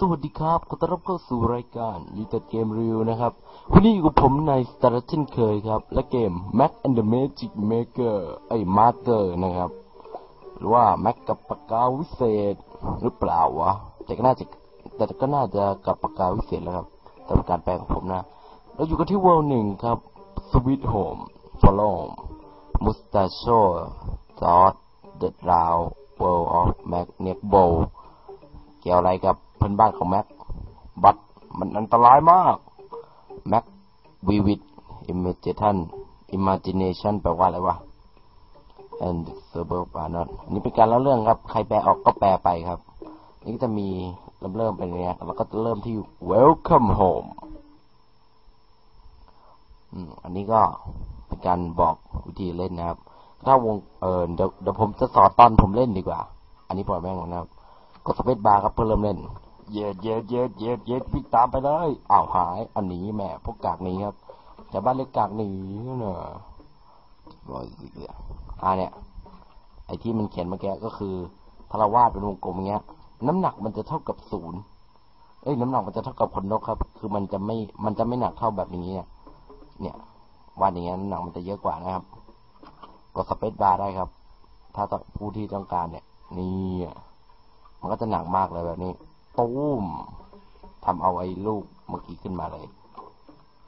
สวัสดีครับ ขอต้อนรับเข้าสู่รายการลิตเกมรีวิวนะครับ วันนี้อยู่กับผมในสตาร์เช่นเคยครับ และเกม Mac and the Magic Maker ไอ้ Master นะครับ หรือว่า Mac กับปากกาวิเศษหรือเปล่าวะ แต่ก็น่าจะแต่ก็น่าจะกับปากกาวิเศษแล้วครับตามการแปลของผมนะ เราอยู่กันที่ World หนึ่งครับ Sweet Home f o l l o w Mustacho Dot The Round World of Mac n e c k Bow เกี่ยวอะไรกับ เพื่อนบ้านของแม็ก บัตมันอันตรายมาก แม็กวีวิดอิมเมจิทันอิม a จิเนชันแปลว่าอะไรวะ and s u b u r b a n o t อันนี้เป็นการเล่าเรื่องครับ ใครแปลออกก็แปลไปครับ นี่ก็จะมีเริ่มเริ่มเป็นอย่างเงี้ยแล้วก็จะเริ่มที่ welcome home อันนี้ก็เป็นการบอกวิธีเล่นนะครับ ถ้าวงเออเดี๋ยวเดี๋ยวผมจะสอนตอนผมเล่นดีกว่า อันนี้ปล่อยแม่งนะครับ กดสเปซบาร์ครับเพื่อเริ่มเล่น เย็ดเย็ดเย็ดเย็ดเย็ดวิ่งตามไปเลยอ้าวหายอันนี้แม่พวกกากนี้ครับแต่บ้านเล็กกากหนีเนอะรอยสิเลยอ่าเนี่ย ไอที่มันเขียนเมื่อกี้ก็คือถ้าเรวาดเป็นวงกลมเงี้ย น้ำหนักมันจะเท่ากับศูนย์เอ้ยน้ำหนักมันจะเท่ากับคนนกครับ คือมันจะไม่มันจะไม่หนักเท่าแบบนี้เนี่ยเนี่ยวาดอย่างเงี้ยน้ำหนักมันจะเยอะกว่านะครับกดสเปซบาร์ได้ครับ ถ้าผู้ที่ต้องการเนี่ยนี่มันก็จะหนักมากเลยแบบนี้ ตูมทำเอาไอ้ลูกเมื่อกี้ขึ้นมาเลย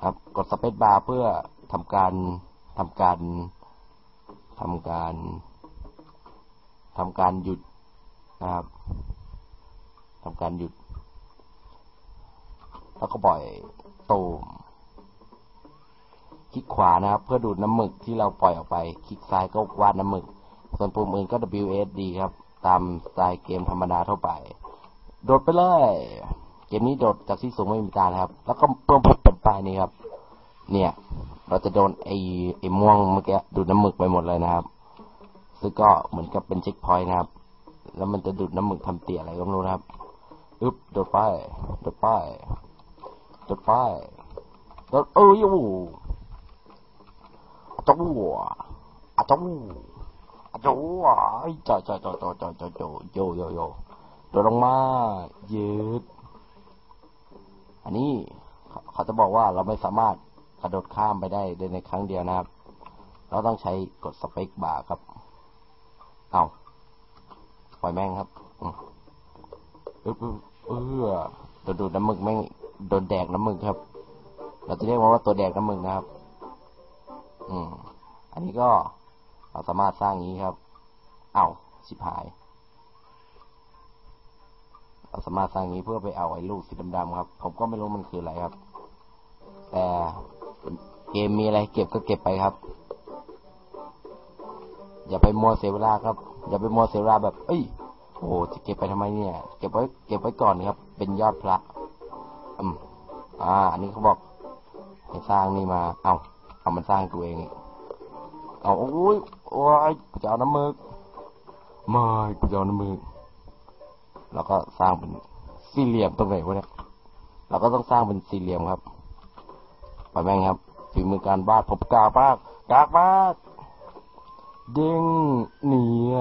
ครับ กดสเปซบาร์เพื่อทำการทำการทำการทำการหยุดนะครับทำการหยุด แล้วก็ปล่อยตูมคลิกขวานะครับ เพื่อดูดน้ำหมึกที่เราปล่อยออกไป คลิกซ้ายก็วาดน้ำหมึก ส่วนปุ่มอื่นก็ WSD ครับ ตามสไตล์เกมธรรมดาทั่วไป โดดไปเลย เกมนี้โดดจากที่สูงไม่มีตานะครับ แล้วก็เพิ่มพบเป็นปลายนี้ครับ เนี่ย เราจะโดนไอ้ไอ้ม่วงเมื่อกี้ดูดน้ำหมึกไปหมดเลยนะครับ ซึ่งก็เหมือนกับเป็นเช็คพอยต์นะครับ แล้วมันจะดูดน้ำหมึกทำเตี่ยอะไรก็ไม่รู้นะครับ อึ๊บโดดไปโดดไปโดดไปโดดเอ้ยโอ้จ้าอาจ้าอาจ้าไอ้จ่อจ่อจ่อจ่อจ่อจ่อจ่อโยโยโย โดดลงมายืด อันนี้เขาจะบอกว่าเราไม่สามารถกระโดดข้ามไปได้ในครั้งเดียวนะครับ เราต้องใช้กดสเปคบาร์ครับ เอาปล่อยแม่งครับเออเออโดนดูดน้ำมึกแม่งโดนแดกน้ำมึกครับ เราจะเรียกว่าตัวแดกน้ำมึกนะครับ อืม อันนี้ก็เราสามารถสร้างนี้ครับ เอาชิบหาย เราสมารถสร้างนี้เพื่อไปเอาไอ้ลูกสีดำๆครับ ผมก็ไม่รู้มันคืออะไรครับ แต่เกมมีอะไรเก็บก็เก็บไปครับ อย่าไปมัวเสียเวลาครับ อย่าไปมัวเสียเวลาแบบ เอ้ยโอ้จะเก็บไปทำไมเนี่ย เก็บไว้ เก็บไว้ก่อนครับ เป็นยอดพระอืมอ่า อันนี้เขาบอกให้สร้างนี่มา เอาเอามันสร้างตัวเอง เอาโอ้ยโอ้ยกูจะเอาน้ำมึกไม่กูจะเอาน้ำมึก เราก็สร้างเป็นสี่เหลี่ยมตรงไหนวะเนี่ยเราก็ต้องสร้างเป็นสี่เหลี่ยมครับไปแม่งครับฝีมือการวาดผมกากมากกากมากเด้งเนี่ย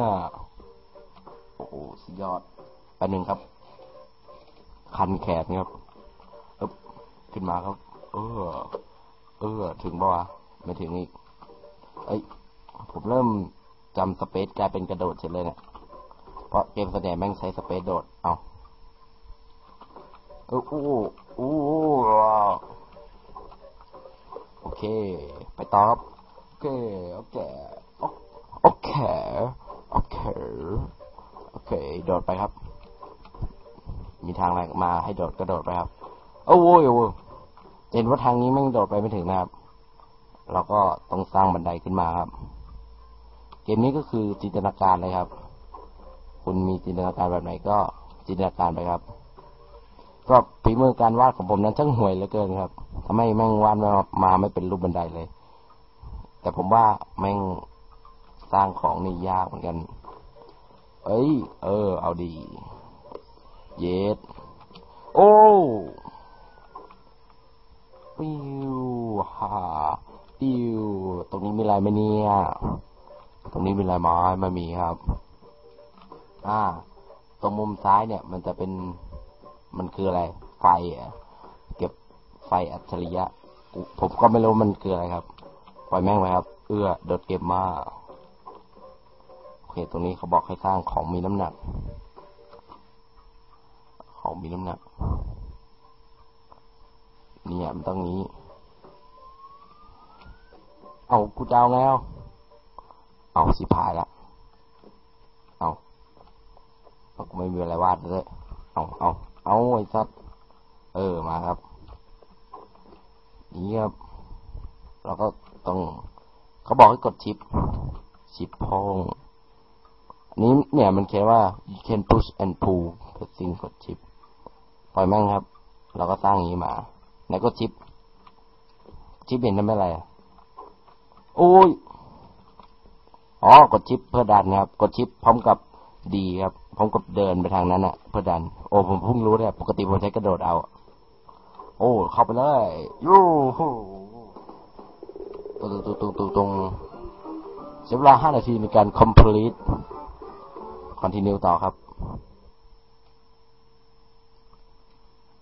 โอ้โหสุดยอดไปหนึ่งครับ คันแขนครับอึ๊บขึ้นมาครับ เออ เออ ถึงบ่วะไม่ถึงอีก เอ้ย ผมเริ่มจำสเปซกลายเป็นกระโดดเฉยเลยเนี่ย เพราะเกมแสดงแม่งใช้สเปซโดด เอาเออโอ้โอ้โอเค ไปต่อครับ โอเค โอเค โอเค โอเค โอเค โดดไปครับ มีทางอะไรมาให้โดดกระโดดไปครับ โอ้โหเห็นว่าทางนี้แม่งโดดไปไม่ถึงนะครับ เราก็ต้องสร้างบันไดขึ้นมาครับ เกมนี้ก็คือจินตนาการเลยครับ คุณมีจินตนาการแบบไหนก็จินตนาการไปครับ ก็ฝีมือการวาดของผมนั้นช่างห่วยเหลือเกินครับทำให้แม่งวาดมามาไม่เป็นรูปบันไดเลย แต่ผมว่าแม่งสร้างของนี่ยากเหมือนกัน เอ้ย เออ เอาดี เย็ดโอ้ปิวฮ่าปิวตรงนี้มีอะไรไหมเนี่ย ตรงนี้มีอะไรไหมไม่มีครับ อ่า ตรงมุมซ้ายเนี่ย มันจะเป็นมันคืออะไร ไฟเก็บไฟอัจฉริยะ ผมก็ไม่รู้มันคืออะไรครับปล่อยแม่งไปครับ เอื้อดดเก็บมาโอเค ตรงนี้เขาบอกให้สร้างของมีน้ำหนัก ของมีน้ำหนัก เนี่ยมันต้องนี้ เอากูจะเอาไงเอาเอาสิพายละ เอาเอากู ไม่มีอะไรวาดเลยเอาเอาเอาไอ้สัตว์เออมาครับนี่ครับ เราก็ต้องเขาบอกให้กดชิปชิปพองอันนี้เนี่ยมันเขียนว่า you can push and pull กดซิงกดชิปปล่อยแม่งครับ เราก็สร้างอย่างนี้มาไหนกดชิปชิปเห็นทำไมอะไรอะโอ้ยอ๋อกดชิปเพื่อดันครับ กดชิปพร้อมกับดีครับ พร้อมกับเดินไปทางนั้นอะเพื่อดัน โอ้ผมเพิ่งรู้เลยปกติผมใช้กระโดดเอา โอ้ เข้าไปเลยยูฮูตรงตรงตรงตรงตรงใช้เวลาห้านาทีในการ complete continue ต่อครับ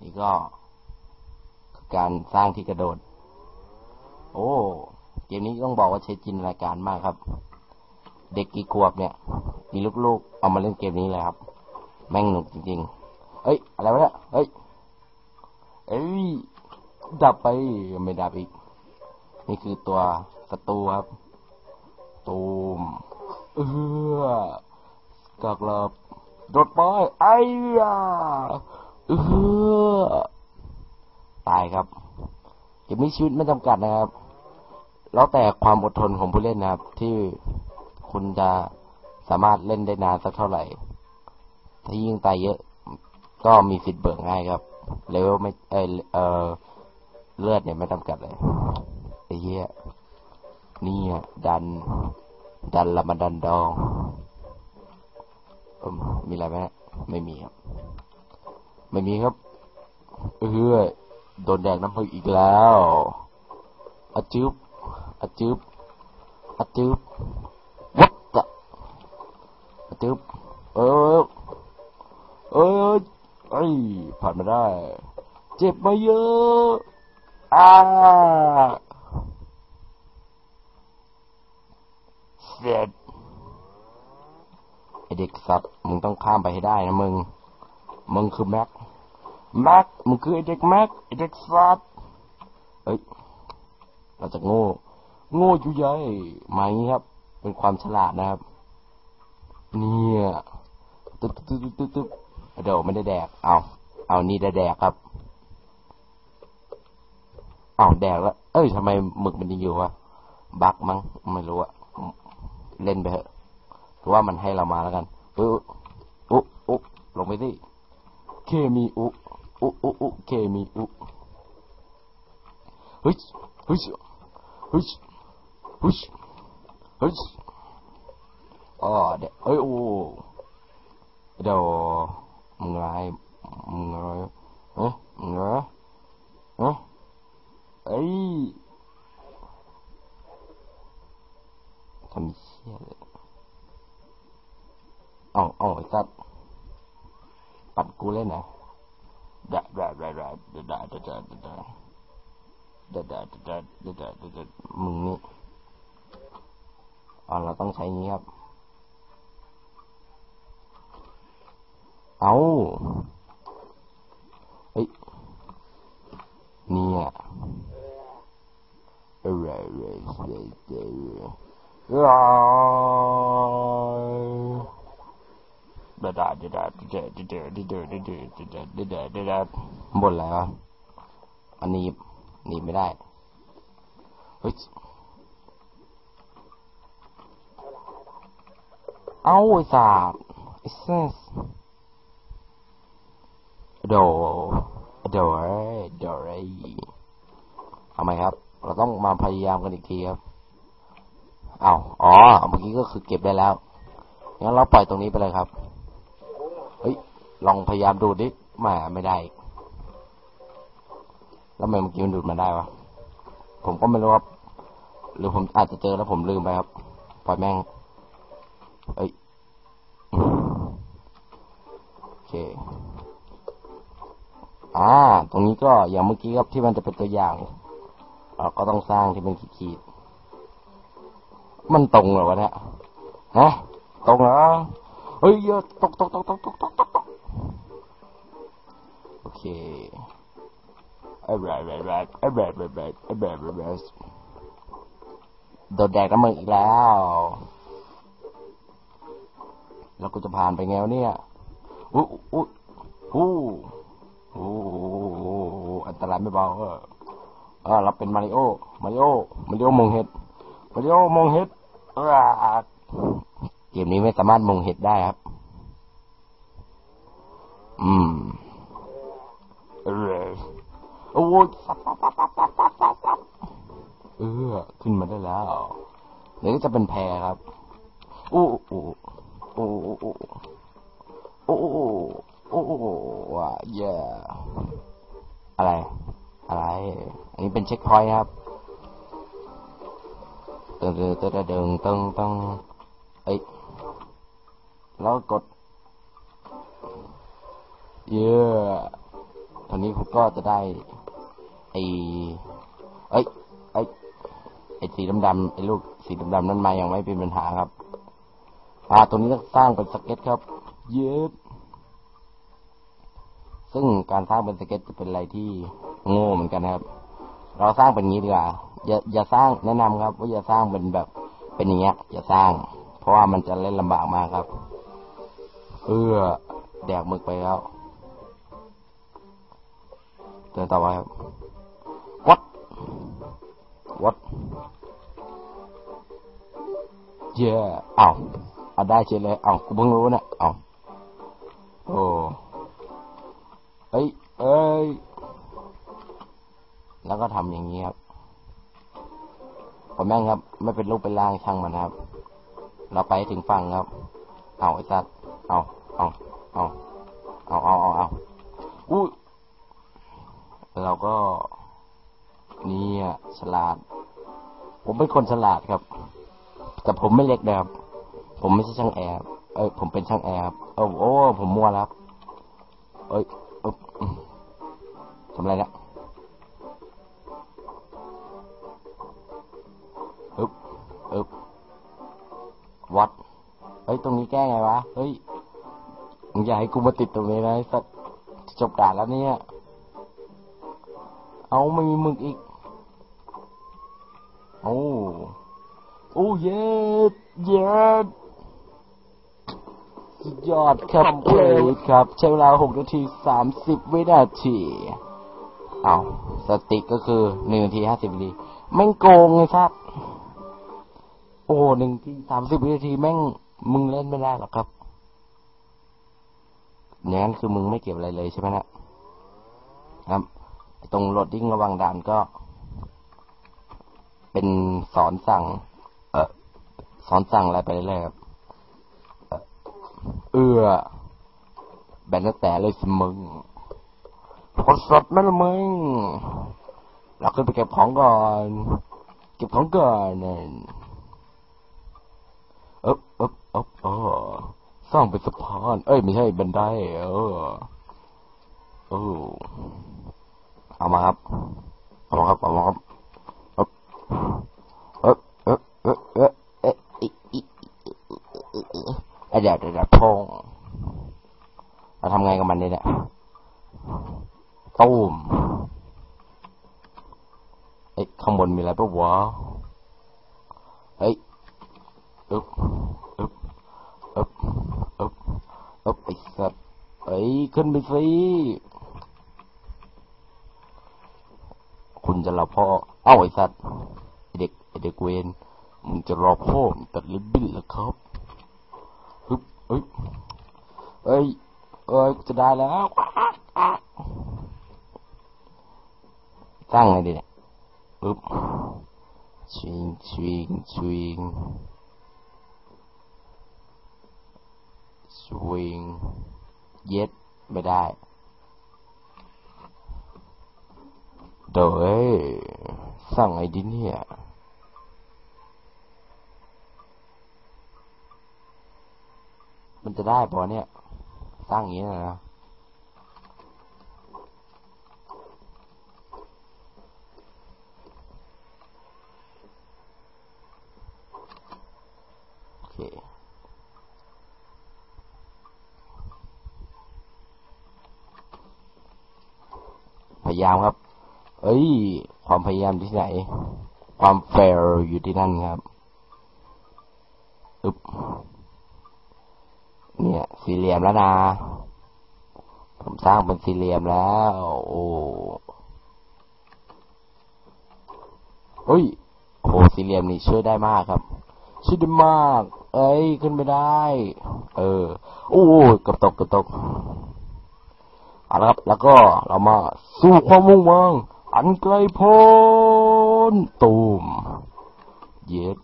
นี่ก็การสร้างที่กระโดด โอ้ เกมนี้ต้องบอกว่าใช้จินตนาการมากครับ เด็กกี่ขวบเนี่ยมีลูกๆ เอามาเล่นเกมนี้เลยครับ แม่งหนุกจริง ๆ เอ้ย อะไรวะเนี่ยเฮ้ย เอ้ย ดับไปไม่ดับอีก นี่คือตัวศัตรูครับ ตูม เออกากลับโดดไปไอ้ยาเออตายครับเกมนี้ชีวิตไม่จำกัดนะครับ แล้วแต่ความอดทนของผู้เล่นนะครับ ที่ คุณจะสามารถเล่นได้นานสักเท่าไหร่ ถ้ายิ่งตายเยอะ ก็มีสิทธิ์เบิกง่ายครับ เลเวลไม่เออเออเลือดเนี่ยไม่จำกัดเลยไอ้เหี้ยนี่อะดัน ดันละมาดันดองอมมีอะไรไหมฮะไม่มีครับ ไม่มีครับ เออโดนแดกน้ำผึ้งอีกแล้วอจึบอจึบอจึบ จึบเออ เออไอ้ยผ่านมาได้ เจ็บมาเยอะอ่าเสร็จไอเด็กสัตว์มึงต้องข้ามไปให้ได้นะมึง มึงคือแม็ก แม็ก มึงคือไอเด็กแม็ก ไอเด็กสัตว์เอ้ย เราจะโง่ โง่อยู่ใหญ่มาอย่างนี้ครับ เป็นความฉลาดนะครับ เนี่ยตึ๊บตึ๊บตึ๊บตึ๊บเดี๋ยวไม่ได้แดก เอา เอานี่ได้แดกครับ เอาแดกแล้ว เอ้ยทำไมหมึกมันยังอยู่วะ บักมั้ง ไม่รู้อะเล่นไปเถอะหรือว่ามันให้เรามาแล้วกันอุ๊อุ๊อุ๊ลงไปสิเคมีอุ๊อุ๊อุ๊อุ๊เคมีอุ๊เฮ้ยเฮ้ยเฮ้ยเฮ้ยเฮ้ย 어, 네, 어이 구. 이 러, 뭔가 이, 뭔가 요? 어? 뭔 가? 어? 에 이. 잠시 만. 어, 어, 일 단. 바꾸래 네. 다, 다, 다, 다, 다, 다, 다, 다. ดัดดัดดัดดัดดัดมึงนี่อ่าเราต้องใช้นี้ครับ เอาเฮ้ยเนี่ยอะไรอะไรอะไรอะไรดาดาดาดาดาดาดาดาดาดาดาดาดาดาดาดาบนแล้วอันนี้หนีไม่ได้เฮ้ยเอาไอ้สาบไอ้เซส โดโดเอ้ยโดเอ้ยทำไมครับ เราต้องมาพยายามกันอีกทีครับเอาอ๋อ เมื่อกี้ก็คือเก็บได้แล้ว งั้นเราปล่อยตรงนี้ไปเลยครับ เฮ้ย ลองพยายามดูดิมาไม่ได้ แล้วทำไมเมื่อกี้มันดูดมาได้วะ ผมก็ไม่รู้ว่าหรือผมอาจจะเจอแล้วผมลืมไปครับ ปล่อยแม่งเอ้ย โอเค อ่า ตรงนี้ก็อย่างเมื่อกี้ครับที่มันจะเป็นตัวอย่างเราก็ต้องสร้างที่เป็นขีดมันตรงเหรอวะเนี่ยฮะตรงเหรอเฮ้ยตกตกตกตกตกตกตกโอเคไอ้แบบแบบแบบไอ้แบบแบบแบบไอ้แบบแบบโดนแดดน้ำมันอีกแล้วแล้วกูจะผ่านไปไงวะเนี่ยอู้อู้ยอู้ โอ้หอันตรายไม่เบาเออเราเป็นมาริโอ มาริโอ มาริโอมองเห็ด มาริโอมองเห็ดเกมนี้ไม่สามารถมองเห็ดได้ครับ อืมเออโอ้ยเออ ขึ้นมาได้แล้วเดี๋ยวก็จะเป็นแพรครับโอ้โอ้โอ้โอ้โอ้ อู้อู้ว้าเย่อะไร อะไร อันนี้เป็นเช็คพอยต์ครับตึงตึงตึงตึงตึงตึงเอ้ยแล้วกด เย่ตอนนี้ผมก็จะได้ไอ้เอ้ยไอ้ไอสีดำๆไอ้ลูกสีดำๆนั้นมายังไม่เป็นปัญหาครับ อ่า ตรงนี้ต้องสร้างเป็นสเก็ตครับ เย็บ ซึ่งการสร้างเป็นสเก็ตจะเป็นอะไรที่โง่เหมือนกันครับ เราสร้างเป็นงี้ดีกว่าอย่าอย่าสร้างแนะนำครับ ว่าอย่าสร้างเป็นแบบเป็นอย่างเงี้ย อย่าสร้าง เพราะว่ามันจะเล่นลำบากมากครับ เออแดกมึกไปแล้วเดินต่อไปครับ what what เย่อ้าวเอาได้เฉยเลยอ้ากูเพิ่งรู้เนี่ยอ้า เอ้ย เอ้ย แล้วก็ทำอย่างนี้ครับผมแม่งครับ ไม่เป็นรูปเป็นร่างช่างมันครับ เราไปถึงฝั่งครับ เอาไอ้สัตว์เอาเอาเอาเอาเอาเอาเอาอุ้ยเราก็ เนี่ยฉลาด ผมเป็นคนฉลาดครับ แต่ผมไม่เล็กนะครับ ผมไม่ใช่ช่างแอร์เอ้ยผมเป็นช่างแอร์ครับโอ้โอ้ผมมัวแล้วเอ้ย ทำอะไรเนี่ยอึ๊บอึ๊บวัด เฮ้ย ตรงนี้แก้ไงวะ เฮ้ยมึงอย่าให้กูมาติดตรงนี้นะสัตว์จบด่านแล้วเนี่ย เอาไม่มีมึงอีก โอ้ โอ้เย็ดเย็ดสุดยอดครับเพลยครับ ใช้เวลาหกนาทีสามสิบวินาที เอาสติกก็คือหนึ่งนาทีห้าสิบวินาทีแม่งโกงเลยครับ โอ้หนึ่งทีสามสิบวินาทีแม่งมึงเล่นไม่ได้หรอกครับอย่างนั้นคือมึงไม่เก็บอะไรเลยใช่ไหมนะครับ ตรงโหลดดิ้งระว่างด่านก็ เป็นสอนสั่ง เออสอนสั่งอะไรไปเรื่อยครับเออแบนตั้งแต่เลยสมึง พอสดไหมล่ะมึงเราขึ้นไปเก็บของก่อนเก็บของก่อนนั่นเอ๊บเอ๊บเอ๊บเออสร้างเป็นสะพาน เอ้ยไม่ใช่บันไดเออเออเอามาครับ เอามาครับเอามาครับเอ๊บเอ๊บเอ๊บเอ๊บเอ๊บเอ๊ะอิอิไอเดี๋ยวเดี๋ยวเดี๋ยวพงเราทำไงกับมันเนี่ย ตูมเอ้ยข้างบนมีอะไรปะวะเฮ้ยอึ๊บอึ๊บอึ๊บอึ๊บอึ๊บไอ้สัตว์เอ้ยขึ้นไปสิคุณจะรอพ่อ เอ้าไอ้สัตว์ไอเด็กไอเด็กเวนมึงจะรอพ่อตัดลิบบิ้นเหรอครับฮึบเอ้ยเอ้ยเอ้ยจะได้แล้ว สร้างไงดีเนี่ยอึ๊บชิงชิงชิงสวิงเย็ดไม่ได้เดี๋ยวเอ้ยสร้างไงดีเนี่ยมันจะได้ปะเนี่ย สร้างอย่างนี้นะ ค พยายามครับ เอ้ย ความพยายามที่ไหน ความแฟร์อยู่ที่นั่นครับอึบเนี่ย สี่เหลี่ยมแล้วนะ ผมสร้างเป็นสี่เหลี่ยมแล้ว โอ้เฮ้ยโหสี่เหลี่ยมนี่ช่วยได้มากครับ ช่วยได้มาก เอ้ย ขึ้นไม่ได้ เออ โอ้กระตกกระตกเอาละครับ แล้วก็เรามาสู่ความมุ่งมั่งอันไกลโพ้นตูม เย็ด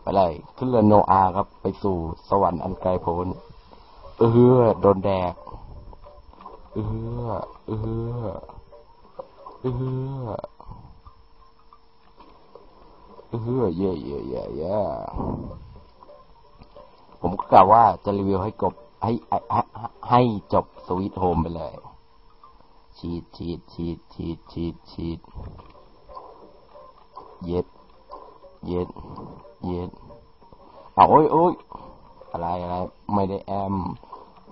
ไปเลยขึ้นเรือโนอาครับ ไปสู่สวรรค์อันไกลโพ้น เออโดนแดก เออ เออ เออ ออเย่เย่เย่เย่ผมก็กล่าวว่าจะรีวิวให้กบให้ให้จบสวิตโฮมไปเลย ชีดชีดชีดชีดชีดชีดเย็ด เย็ด เย็ดเอาโอ้ยโอ้ยอะไรอะไร ไม่ได้แอม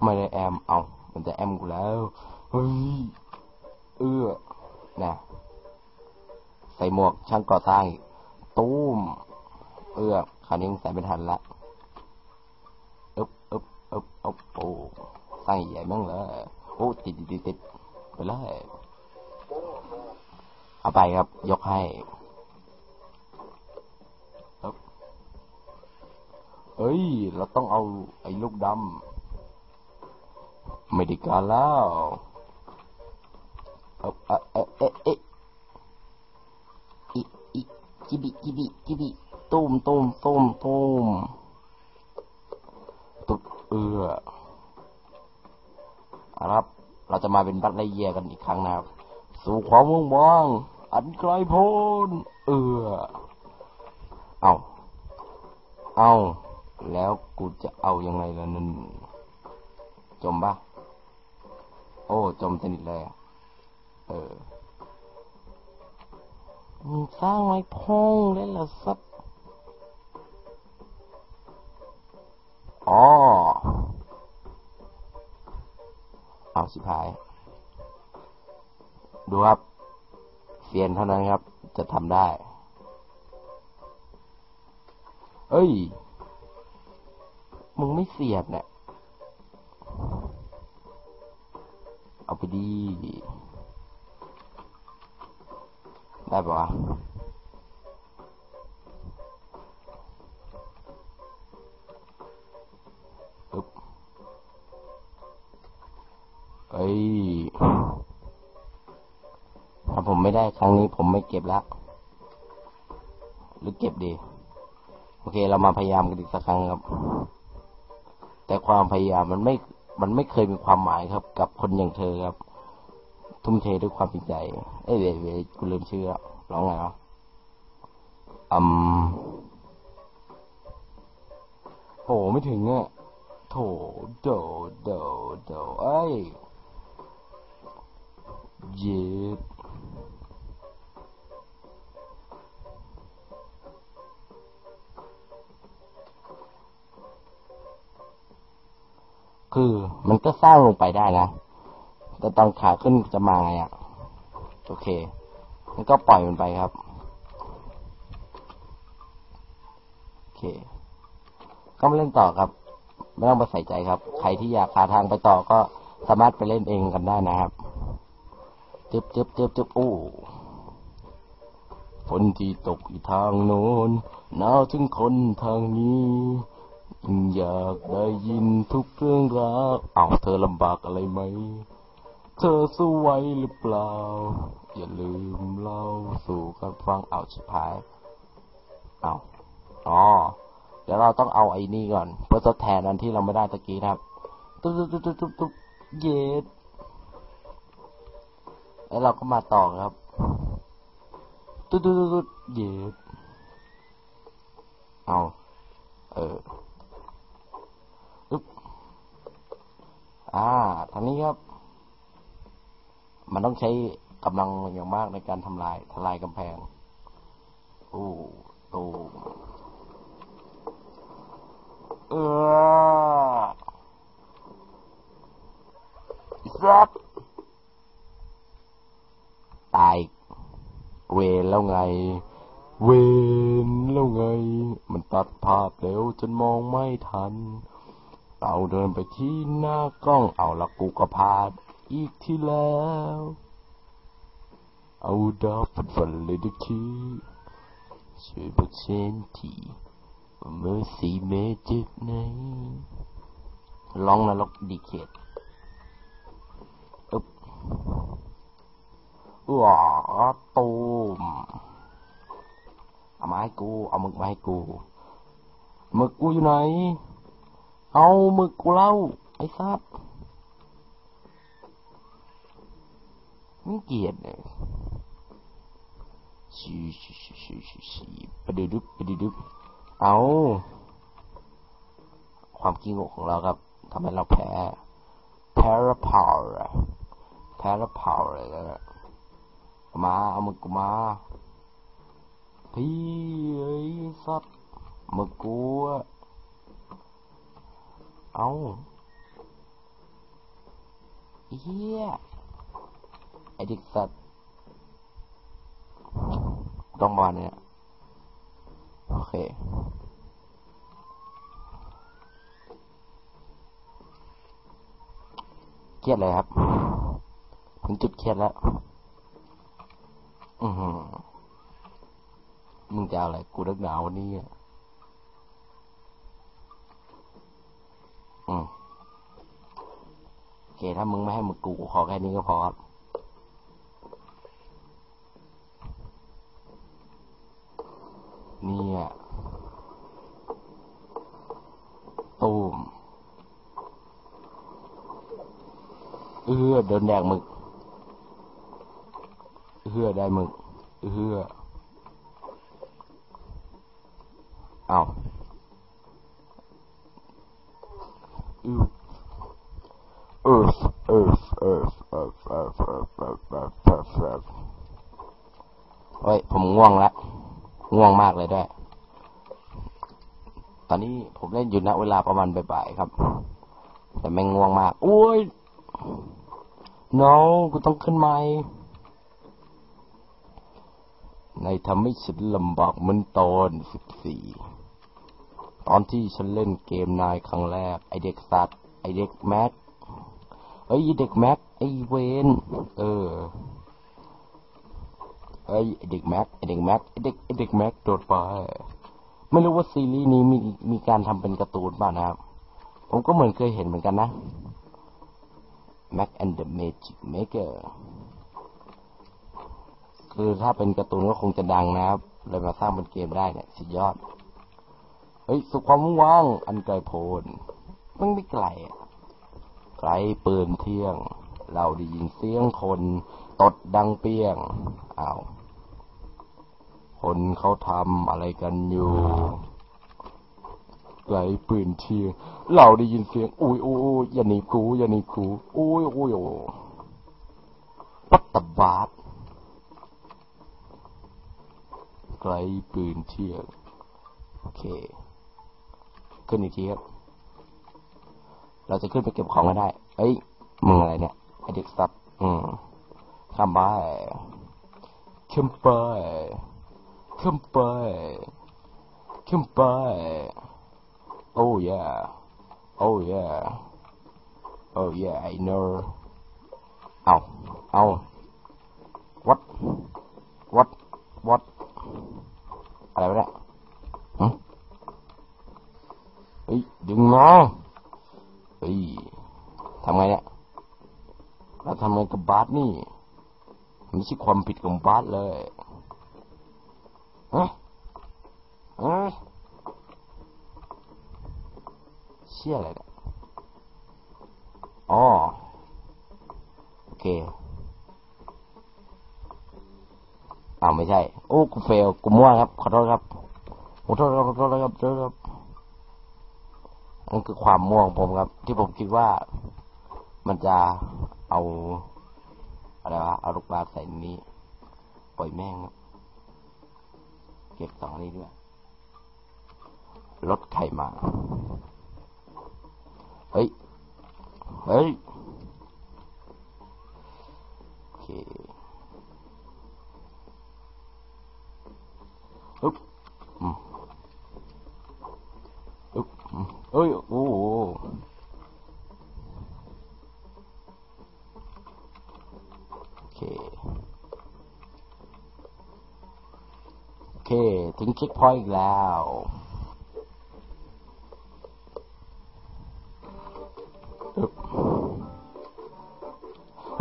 ไม่ได้แอม เอา มันจะแอมกูแล้ว เฮ้ย เอื้อนะใส่หมวกช่างก่อสร้าง ตู้มเอื้อคราวนี้ใส่ไม่ทันละอึ๊บอึ๊บอึ๊บอึ๊บโอ้สร้างใหญ่มั่งเลยโอ้ติดติดติดไปเลยเอาไปครับ ยกให้เอ้ย เราต้องเอาไอ้ลูกดำไม่ได้การแล้วเอ๊ะเอ๊ะเอ๊ะเอ๊ะ กิบิกิบิกิบิตุ้มตุ้มตุ้มตุ้มตุดเอือครับ เราจะมาเป็นบัตรไลเยียกันอีกครั้งนะครับ สู่ความมุ่งมั่งอันไกลโพ้นเอือเอาเอาแล้วกูจะเอายังไงล่ะนั่นจมปะโอ้ จมสนิทเลย เออ มึงสร้างไว้พงเลยล่ะสักอ๋อเอาสิพาย ดูครับเซียนเท่านั้นครับ จะทำได้ เอ้ย มึงไม่เสียบเนี่ย เอาไปดี ได้ปะวะปึ๊บเอ้ยถ้าผมไม่ได้ครั้งนี้ผมไม่เก็บแล้วหรือเก็บดี โอเค เรามาพยายามกันอีกสักครั้งครับ แต่ความพยายามมันไม่ มันไม่เคยมีความหมายครับ กับคนอย่างเธอครับ ทุ่มเทด้วยความจริงใจ เอ้ยเวยเวยกูลืมชื่อแล้วร้องไงวะอืมโอ้ไม่ถึงอะโถโดโดโดเอ้ยเย็ดคือมันก็สร้างลงไปได้นะ แต่ตอนขาขึ้นจะมาไงอะ โอเคมันก็ปล่อยมันไปครับ โอเค ก็มาเล่นต่อครับ ไม่ต้องไปใส่ใจครับ ใครที่อยากหาทางไปต่อก็สามารถไปเล่นเองกันได้นะครับจึบจึบจึบจึบอู้ฝนที่ตกอยู่ทางโน้นหนาวถึงคนทางนี้อยากได้ยินทุกเรื่องราวเอาเธอลำบากอะไรไหม เธอสู้ไหวหรือเปล่า อย่าลืมเล่าสู่กันฟังเอาชิพาย เอาอ๋อ เดี๋ยวเราต้องเอาไอ้นี่ก่อน เพื่อทดแทนอันที่เราไม่ได้ตะกี้นะครับ ตุ๊บตุ๊บตุ๊บตุ๊บตุ๊บเย็ดแล้วเราก็มาต่อครับ ตุ๊บตุ๊บตุ๊บเย็ดเอา เอออ่าทางนี้ครับ มันต้องใช้กำลังอย่างมากในการทำลายทลายกำแพงโอ้ตูเออสัตตายเวรแล้วไง เวนแล้วไง มันตัดภาพเร็วจนมองไม่ทัน เราเดินไปที่หน้ากล้องเอาละกูก็พลาด อีกที่แล้ว เอาดาวฝันฝันเลยดิคีช่วยบอกฉันที่เมื่อสีเมจิกไหนร้องนรกดีเขตอึ๊บว้าตูมเอามาให้กู เอามึกมาให้กูมึกกูอยู่ไหน เอามึกกูเล่าไอ้ซับ ไมึงเกลียดเนี่ยชีชีชีชีชีชีปดึดึบปดึดึบเอาความกิ้งกของเราครับทำให้เราแพ้แพ้ละพาวแพ้ละพาวเลยนะมาเอามึกกูมาพี่เอ้สัตว์มึกกูอะเอาเฮียไอเด็กสัตว์ต้องมาเนี่ย โอเคเครียดเลยครับ ถึงจุดเครียดแล้ว อือหือมึงจะเอาอะไร กูนักหนาววันนี้อะอืมโอเค ถ้ามึงไม่ให้มึงกูขอแค่นี้ก็พอครับ เนี่ยตูม เอื้อโดนแดกมึกเอื้อได้มึกเอื้อเอาอือ earth earth earth earth earth earth earth earth earth earth เฮ้ย ผมง่วงละ ง่วงมากเลยด้วย ตอนนี้ผมเล่นอยู่ณเวลาประมาณบ่ายๆครับ แต่แม่งง่วงมาก โอ้ย น้องกูต้องขึ้นไม้ในทำให้ฉันลำบากเหมือนตอนสิบสี่ตอนที่ฉันเล่นเกมนายครั้งแรก ไอเด็กสัตว์ ไอเด็กแม็กเอ้ยไอเด็กแม็กไอเวนเออไอเด็กแม็กไอเด็กแม็กไอเด็กไอเด็กแม็กโดดไปไม่รู้ว่าซีรีส์นี้มีมีการทำเป็นการ์ตูนบ้างนะครับ ผมก็เหมือนเคยเห็นเหมือนกันนะ Mac and the Magic Maker คือถ้าเป็นการ์ตูนก็คงจะดังนะครับ เลยมาสร้างเป็นเกมได้เนี่ยสุดยอด เฮ้ย สุขความว่างอันไกลโพ้นมันไม่ไกลอะไกลปืนเที่ยง เราได้ยินเสียงคนตดดังเปี้ยงอ้าวคนเขาทำอะไรกันอยู่ ไกลปืนเที่ยงเราได้ยินเสียงอุ้ยอุ้ยอย่าหนีกูอย่าหนีกูอุ้ยอุ้ยโอ้ปัตตบาทไกลปืนเที่ยงโอเค ขึ้นอีกทีครับเราจะขึ้นไปเก็บของก็ได้ เอ้ยมึงอะไรเนี่ยไอเด็กสัตว์อืมข้ามไปขึ้นไปขึ้นไปขึ้นไป oh yeah oh yeah oh yeah I know เอาเอา what what what อะไรวะเนี่ยหึเฮ้ย ดึงมาเฮ้ยทำไงเนี่ย เราทำไงกับบาสนี่ไม่ใช่ความผิดของบาสเลยฮะฮะ เชี่ยอะไรเนี่ยอ๋อโอเคอ้าวไม่ใช่ โอ้กูเฟลกูมั่วครับ ขอโทษครับขอโทษครับขอโทษครับขอโทษครับนั่นคือความม่วงผมครับ ที่ผมคิดว่ามันจะเอาอะไรวะเอาลูกบาศก์ใส่นี้ ปล่อยแม่งครับ เก็บสองนี้ด้วยรถไข่มา はい。はい。OK。おっ。うん。おっ。おい、おお。OK。OK。ทิ้งเช็คพอยต์อีกแล้ว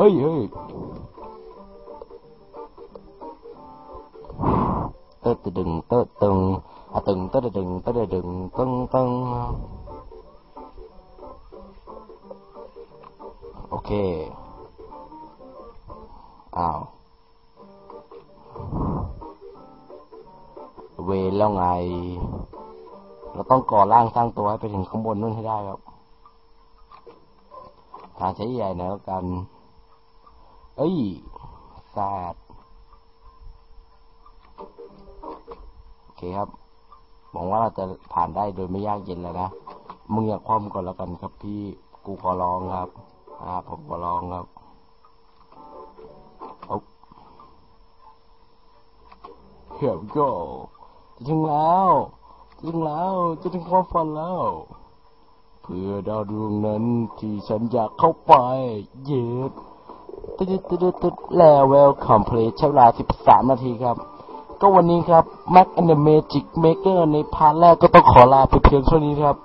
ฮ้ยเฮ้ยเติร์ดตึงเติร์ดตึงอะตึงเติร์ดตึงเติร์ดตึงตึงตึงโอเค อ้าว เวรแล้วไง เราต้องก่อร่างสร้างตัวให้ไปถึงข้างบนนู่นให้ได้ครับ ทางใช้ใหญ่หน่อยแล้วกัน เอ้ยแซดโอเคครับหวังว่าเราจะผ่านได้โดยไม่ยากเย็นแล้วนะ มึงอย่าคว่ำก่อนแล้วกันครับพี่กูขอร้องครับ อ่า ผมขอร้องครับเอา Here we go จะถึงแล้วจะถึงแล้วจะถึงความฝันแล้ว เพื่อดาวดวงนั้นที่ฉันอยากเข้าไป เย็ด ตึ๊ดตึ๊ดตึ๊ดแล้วเวลคอมพลีทใช้เวลา 13 นาทีครับ ก็วันนี้ครับ Mac and the Magic Maker ในพาร์ทแรกก็ต้องขอลาไปเพียงเท่านี้ครับ